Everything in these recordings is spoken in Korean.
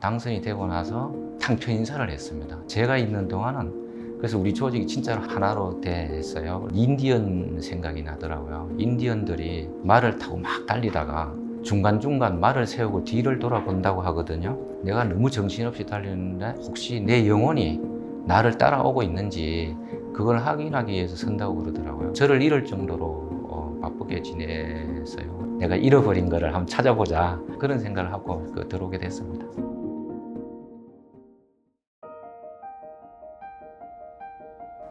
당선이 되고 나서 당표 인사를 했습니다. 제가 있는 동안은 그래서 우리 조직이 진짜로 하나로 됐어요. 인디언 생각이 나더라고요. 인디언들이 말을 타고 막 달리다가 중간중간 말을 세우고 뒤를 돌아본다고 하거든요. 내가 너무 정신없이 달리는데 혹시 내 영혼이 나를 따라오고 있는지 그걸 확인하기 위해서 선다고 그러더라고요. 저를 잃을 정도로 어, 바쁘게 지냈어요. 내가 잃어버린 거를 한번 찾아보자 그런 생각을 하고 그 들어오게 됐습니다.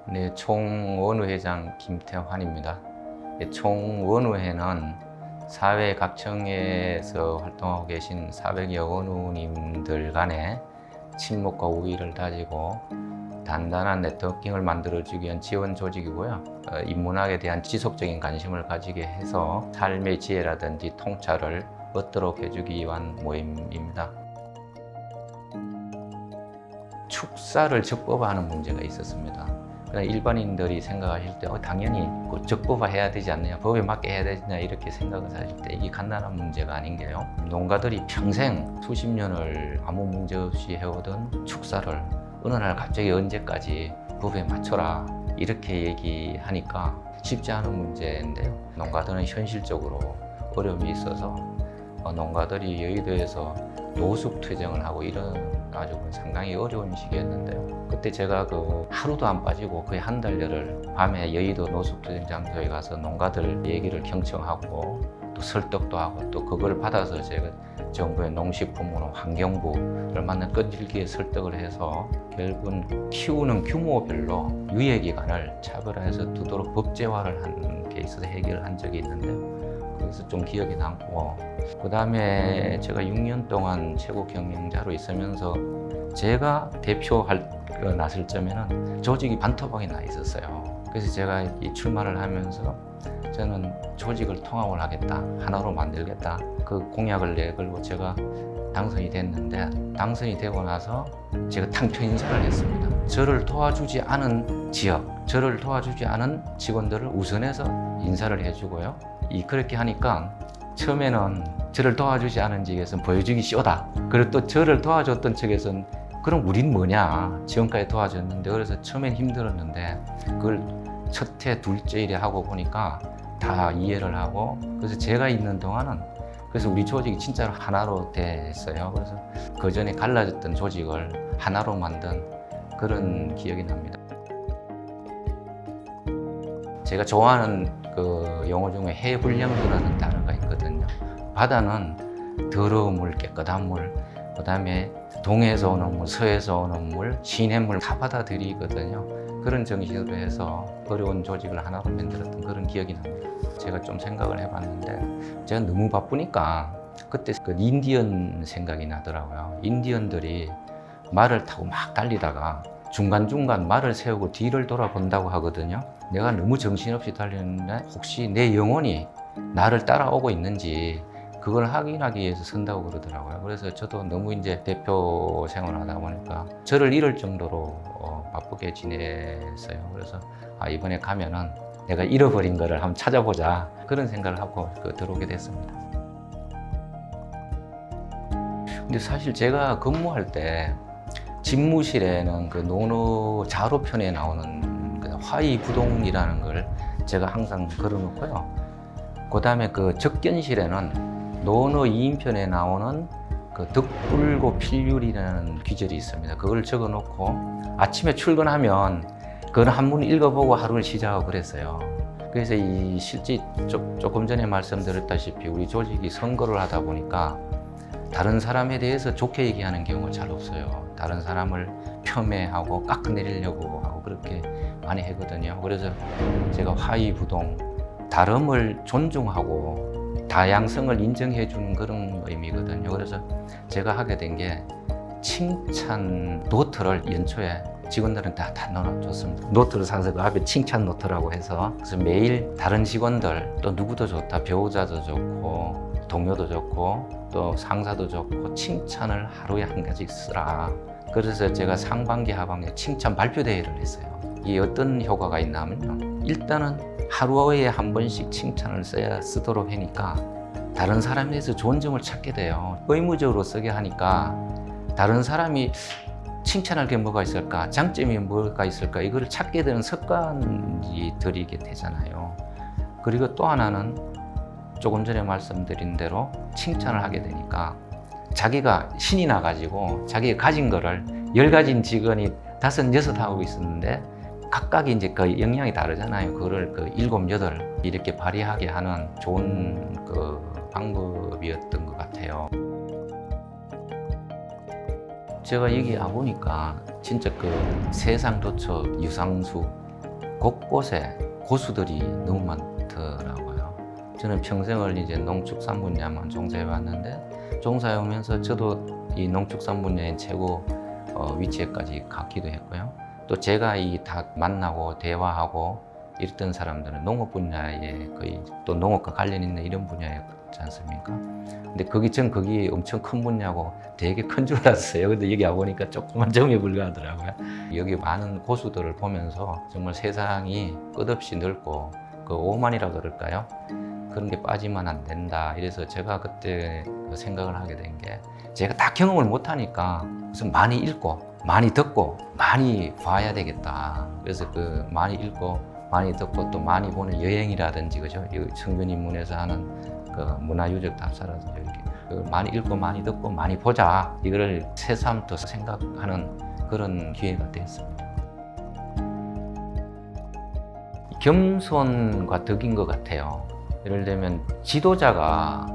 네, 총원우회장 김태환입니다. 네, 총원우회는 사회 각층에서 활동하고 계신 400여 원우님들 간의 친목과 우위를 다지고 단단한 네트워킹을 만들어주기 위한 지원 조직이고요. 어, 인문학에 대한 지속적인 관심을 가지게 해서 삶의 지혜라든지 통찰을 얻도록 해주기 위한 모임입니다. 축사를 적법화하는 문제가 있었습니다. 일반인들이 생각하실 때 어, 당연히 그 적법화 해야 되지 않느냐, 법에 맞게 해야 되냐 이렇게 생각을 하실 때 이게 간단한 문제가 아닌 게요. 농가들이 평생 수십 년을 아무 문제 없이 해오던 축사를 어느 날 갑자기 언제까지 법에 맞춰라 이렇게 얘기하니까 쉽지 않은 문제인데요. 농가들은 현실적으로 어려움이 있어서 어, 농가들이 여의도에서 노숙 퇴정을 하고 이런 아주 상당히 어려운 시기였는데요. 그때 제가 그 하루도 안 빠지고 거의 한 달여를 밤에 여의도 노숙 퇴정 장소에 가서 농가들 얘기를 경청하고 또 설득도 하고 또 그걸 받아서 제가 정부의 농식품부나 환경부를 만나 끈질기게 설득을 해서 결국은 키우는 규모별로 유예 기간을 차별화해서 두도록 법제화를 한 케이스에서 해결한 적이 있는데요. 그래서 좀 기억에 남고 그 다음에 제가 6년 동안 최고 경영자로 있으면서 제가 대표할 그 나설 점에는 조직이 반토막이 나 있었어요. 그래서 제가 이 출마를 하면서 저는 조직을 통합을 하겠다, 하나로 만들겠다. 그 공약을 내걸고 제가 당선이 됐는데 당선이 되고 나서 제가 당표 인사를 했습니다. 저를 도와주지 않은 지역, 저를 도와주지 않은 직원들을 우선해서 인사를 해주고요. 이 그렇게 하니까 처음에는 저를 도와주지 않은 지역에서는 보여주기 쇼다. 그리고 또 저를 도와줬던 측에서는 그럼 우린 뭐냐 지금까지 도와줬는데 그래서 처음엔 힘들었는데 그걸 첫해 둘째 일에 하고 보니까 다 이해를 하고 그래서 제가 있는 동안은 그래서 우리 조직이 진짜로 하나로 됐어요. 그래서 그 전에 갈라졌던 조직을 하나로 만든 그런 기억이 납니다. 제가 좋아하는 그 용어 중에 해불량도라는 단어가 있거든요. 바다는 더러운 물, 깨끗한 물, 그 다음에 동해에서 오는 물, 서해에서 오는 물, 시냇물 다 받아들이거든요. 그런 정신으로 해서 어려운 조직을 하나로 만들었던 그런 기억이 납니다. 제가 좀 생각을 해봤는데 제가 너무 바쁘니까 그때 그 인디언 생각이 나더라고요. 인디언들이 말을 타고 막 달리다가 중간중간 말을 세우고 뒤를 돌아본다고 하거든요. 내가 너무 정신없이 달리는데 혹시 내 영혼이 나를 따라오고 있는지 그걸 확인하기 위해서 선다고 그러더라고요. 그래서 저도 너무 이제 대표 생활을 하다 보니까 저를 잃을 정도로 어, 바쁘게 지냈어요. 그래서 아, 이번에 가면은 내가 잃어버린 거를 한번 찾아보자 그런 생각을 하고 그 들어오게 됐습니다. 근데 사실 제가 근무할 때 집무실에는 그 노노 자로편에 나오는 그 화이부동이라는 걸 제가 항상 걸어놓고요. 그 다음에 그 적견실에는 노노 2인편에 나오는 그 덕불고 필률이라는 귀절이 있습니다. 그걸 적어 놓고 아침에 출근하면 그걸 한번 읽어보고 하루를 시작하고 그랬어요. 그래서 이 실제 조- 조금 전에 말씀드렸다시피 우리 조직이 선거를 하다 보니까 다른 사람에 대해서 좋게 얘기하는 경우가 잘 없어요. 다른 사람을 폄훼하고 깎아내리려고 하고 그렇게 많이 하거든요. 그래서 제가 화이부동, 다름을 존중하고 다양성을 인정해 주는 그런 의미거든요. 그래서 제가 하게 된 게 칭찬 노트를 연초에 직원들은 다, 다 넣어줬습니다. 노트를 사서 그 앞에 칭찬 노트라고 해서 그래서 매일 다른 직원들 또 누구도 좋다 배우자도 좋고 동료도 좋고 또 상사도 좋고 칭찬을 하루에 한 가지 쓰라. 그래서 제가 상반기 하반기 칭찬 발표 대회를 했어요. 이게 어떤 효과가 있나 하면요. 일단은 하루에 한 번씩 칭찬을 써야 쓰도록 하니까 다른 사람에 대해서 좋은 점을 찾게 돼요. 의무적으로 쓰게 하니까 다른 사람이 칭찬할 게 뭐가 있을까, 장점이 뭐가 있을까 이거를 찾게 되는 습관이 들이게 되잖아요. 그리고 또 하나는 조금 전에 말씀드린 대로 칭찬을 하게 되니까 자기가 신이 나가지고 자기가 가진 거를 열 가진 직원이 다섯 여섯 하고 있었는데 각각이 이제 그 역량이 다르잖아요. 그거를 그 일곱 여덟 이렇게 발휘하게 하는 좋은 그 방법이었던 것 같아요. 제가 여기 와 보니까 진짜 그 세상 도처 유상수 곳곳에 고수들이 너무 많더라고요. 저는 평생을 이제 농축산 분야만 종사해 왔는데 종사해 오면서 저도 이 농축산 분야의 최고 어, 위치에까지 갔기도 했고요. 또 제가 이 다 만나고 대화하고 이랬던 사람들은 농업 분야에 거의 또 농업과 관련 있는 이런 분야였지 않습니까? 근데 거기 전 거기 엄청 큰 분야고 되게 큰 줄 알았어요. 근데 여기 와보니까 조그만 점에 불과하더라고요. 여기 많은 고수들을 보면서 정말 세상이 끝없이 넓고 그 오만이라고 그럴까요? 그런 게 빠지면 안 된다. 이래서 제가 그때 그 생각을 하게 된 게 제가 다 경험을 못 하니까 우선 많이 읽고 많이 듣고 많이 봐야 되겠다. 그래서 그 많이 읽고 많이 듣고 또 많이 보는 여행이라든지 그죠? 이 성균 인문에서 하는 그 문화유적 답사라든지 이렇게 그 많이 읽고 많이 듣고 많이 보자. 이거를 새삼부터 생각하는 그런 기회가 됐습니다. 겸손과 덕인 것 같아요. 예를 들면 지도자가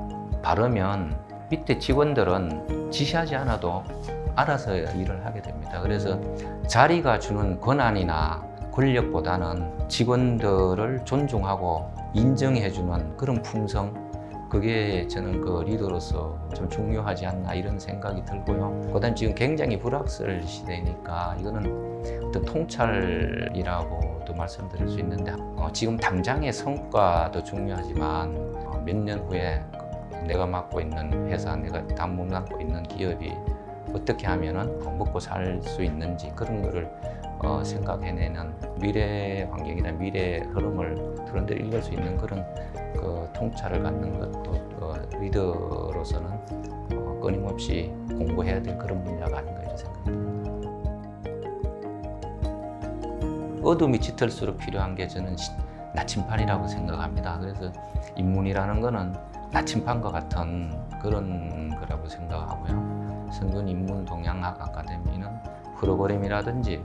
바르면 밑에 직원들은 지시하지 않아도 알아서 일을 하게 됩니다. 그래서 자리가 주는 권한이나 권력보다는 직원들을 존중하고 인정해주는 그런 품성, 그게 저는 그 리더로서 좀 중요하지 않나 이런 생각이 들고요. 그다음 지금 굉장히 불확실 시대니까 이거는 어떤 통찰이라고도 말씀드릴 수 있는데 어, 지금 당장의 성과도 중요하지만 어, 몇년 후에 내가 맡고 있는 회사, 내가 담임 맡고 있는 기업이 어떻게 하면은 먹고 살 수 있는지 그런 거를 어, 생각해내는 미래 환경이나 미래 흐름을 그런데 읽을 수 있는 그런 그 통찰을 갖는 것도 어, 리더로서는 어, 끊임없이 공부해야 될 그런 분야가 아닌가 이런 생각이 듭니다. 어둠이 짙을수록 필요한 게 저는 시- 나침판이라고 생각합니다. 그래서 인문이라는 거는 나침판과 같은 그런 거라고 생각하고요. 성균 인문 동양학 아카데미는 프로그램이라든지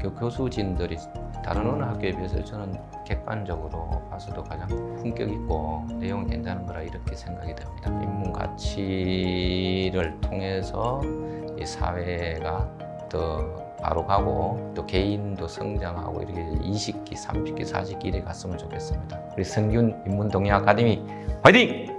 그 교수진들이 다른 어느 학교에 비해서 저는 객관적으로 봐서도 가장 품격 있고 내용이 괜찮은 거라 이렇게 생각이 됩니다. 인문 가치를 통해서 이 사회가 더 바로 가고 또 개인도 성장하고 이렇게 20기, 30기, 40기 이래 갔으면 좋겠습니다. 우리 성균 인문 동양 아카데미 화이팅!